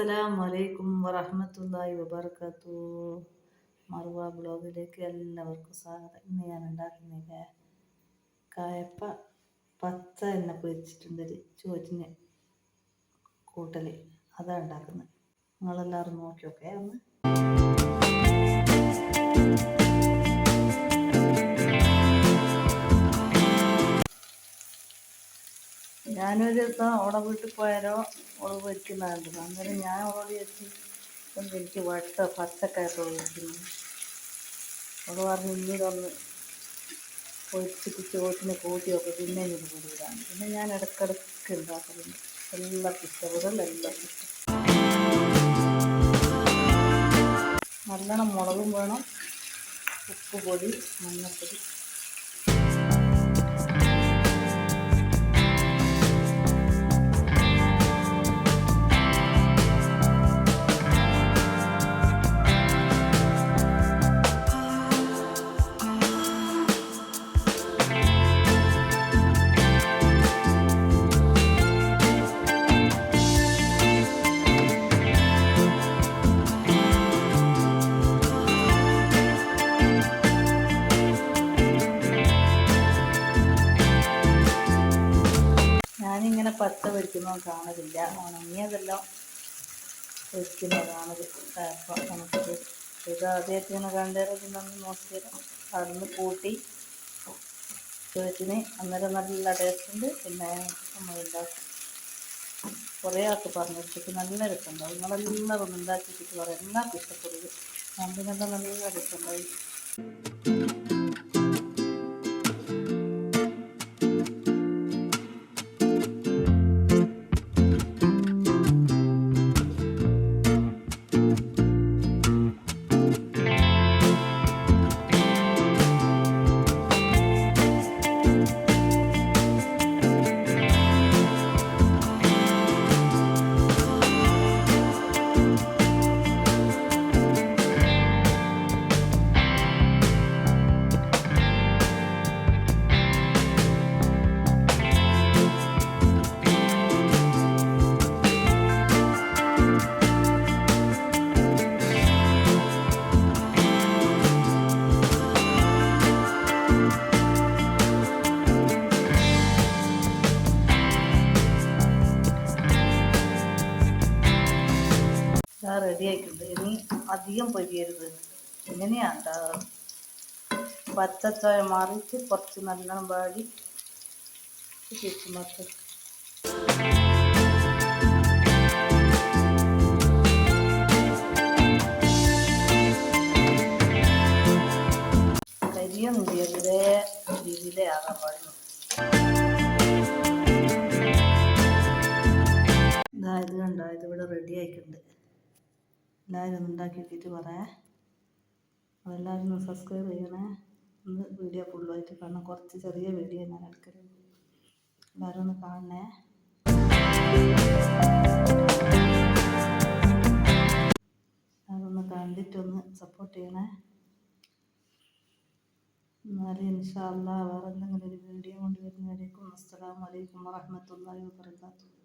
അസ്സലാമലൈക്കും വറഹമത്തല്ലാഹി വബർക്കാത്തു മറുവ ബ്ലോഗിലേക്ക് എല്ലാവർക്കും സ്വാഗതം. ഇന്ന് ഞാൻ ഉണ്ടാക്കുന്നത് കായപ്പ പച്ച എണ്ണ പൊരിച്ചിട്ടുണ്ടൊരു ചോറ്റിന് കൂട്ടൽ അതാണ് ഉണ്ടാക്കുന്നത്. നിങ്ങളെല്ലാവരും നോക്കിയൊക്കെ ഒന്ന്. ഞാനൊരു ദിവസം അവളെ വീട്ടിൽ പോയാലോ? അവൾ പൊരിക്കുന്നതുണ്ട് അന്നേരം ഞാൻ അവളോട് ചോദിച്ചു ഇപ്പം എനിക്ക് വട്ട പച്ചക്കായിട്ട് വിളിക്കുന്നു. അവൾ പറഞ്ഞു ഇന്നീടൊന്ന് പൊരിച്ചിട്ട് ചോറ്റിന് കൂട്ടിയൊക്കെ പിന്നെ ഇത് കൂടുതലാണ് പിന്നെ ഞാൻ ഇടയ്ക്കിടയ്ക്ക് ഉണ്ടാക്കുന്നുണ്ട് എല്ലാവർക്കും ഇഷ്ടപ്പെടും എല്ലാവർക്കും ഇഷ്ടം. നല്ലോണം മുളകും വേണം. ഉപ്പ് പൊടി മഞ്ഞൾപ്പൊടി. ഞാനിങ്ങനെ പത്ത പൊരിക്കുന്നത് കാണുന്നില്ല ഉണങ്ങിയതെല്ലാം പൊരിക്കുന്നത് കാണൽ അപ്പം നമുക്കിത് ഇത് ആദ്യമായിട്ടാണ് കണ്ടേരം ഇതൊന്ന് നോക്കിയത്. അന്ന് കൂട്ടി ചോറ്റിന് അന്നേരം നല്ല ടേസ്റ്റ് ഉണ്ട് പിന്നെ നമ്മൾ ഉണ്ടാക്കും. കുറേ ആൾക്ക് പറഞ്ഞു ഉച്ചയ്ക്ക് നല്ല രസമുണ്ടാവും. നിങ്ങളെല്ലാവരും ഉണ്ടാക്കിയിട്ട് പറയാം. എല്ലാവർക്കും ഇഷ്ടപ്പെടുന്നത്? കമ്പിനെല്ലാം നല്ല രസമുണ്ടായി? ഇതാ റെഡി ആയിട്ടുണ്ട്? ഇനി അധികം പൊരിയരുത്. ഇങ്ങനെയാണ് ഉണ്ടാവുക പച്ചച്ചോയ മാറിയിട്ട് കുറച്ച് നല്ലോണം പാടി മറക്കും കരിയൊന്നും കണ്ടോ? ഇത് ഇവിടെ റെഡി ആയിട്ടുണ്ട്. എല്ലാവരും ഒന്ന് ഉണ്ടാക്കി നോക്കിയിട്ട് പറയാം. അപ്പോൾ എല്ലാവരും ഒന്ന് സബ്സ്ക്രൈബ് ചെയ്യണേ. ഒന്ന് വീഡിയോ ഫുള്ളായിട്ട് കാണണം. കുറച്ച് ചെറിയ വീഡിയോ ഞാൻ എടുക്കരുത് എല്ലാവരും ഒന്ന് കാണണേ. അതൊന്ന് കണ്ടിട്ടൊന്ന് സപ്പോർട്ട് ചെയ്യണേ. എന്നാലും ഇൻഷാല്ല വേറെ എന്തെങ്കിലും ഒരു വീഡിയോ കൊണ്ടുവരുന്നവരേക്കും അലൈക്കും വറഹ്മത്തുള്ളാഹി വബറകാതുഹു.